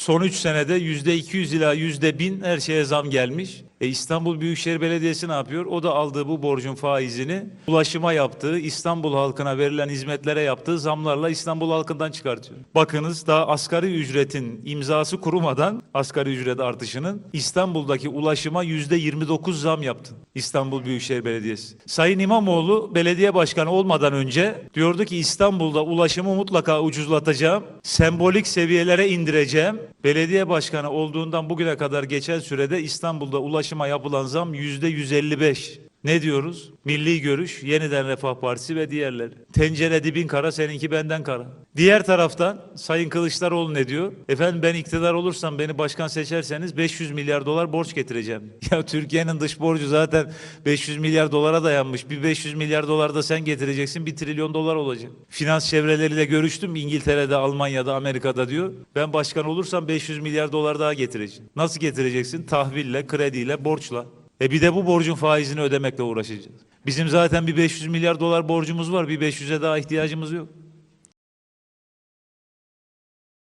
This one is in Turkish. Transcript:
Son 3 senede %200 ila %1000 her şeye zam gelmiş. E İstanbul Büyükşehir Belediyesi ne yapıyor? O da aldığı bu borcun faizini ulaşıma yaptığı, İstanbul halkına verilen hizmetlere yaptığı zamlarla İstanbul halkından çıkartıyor. Bakınız daha asgari ücretin imzası kurumadan asgari ücret artışının İstanbul'daki ulaşıma %29 zam yaptı İstanbul Büyükşehir Belediyesi. Sayın İmamoğlu belediye başkanı olmadan önce diyordu ki İstanbul'da ulaşımı mutlaka ucuzlatacağım, sembolik seviyelere indireceğim. Belediye başkanı olduğundan bugüne kadar geçen sürede İstanbul'da ulaşıma yapılan zam %155. Ne diyoruz? Milli Görüş, Yeniden Refah Partisi ve diğerleri. Tencere dibin kara, seninki benden kara. Diğer taraftan Sayın Kılıçdaroğlu ne diyor? Efendim ben iktidar olursam beni başkan seçerseniz 500 milyar dolar borç getireceğim. Ya Türkiye'nin dış borcu zaten 500 milyar dolara dayanmış. Bir 500 milyar dolar da sen getireceksin, bir trilyon dolar olacak. Finans çevreleriyle görüştüm İngiltere'de, Almanya'da, Amerika'da diyor. Ben başkan olursam 500 milyar dolar daha getireceğim. Nasıl getireceksin? Tahville, krediyle, borçla. E bir de bu borcun faizini ödemekle uğraşacağız. Bizim zaten bir 500 milyar dolar borcumuz var. Bir 500'e daha ihtiyacımız yok.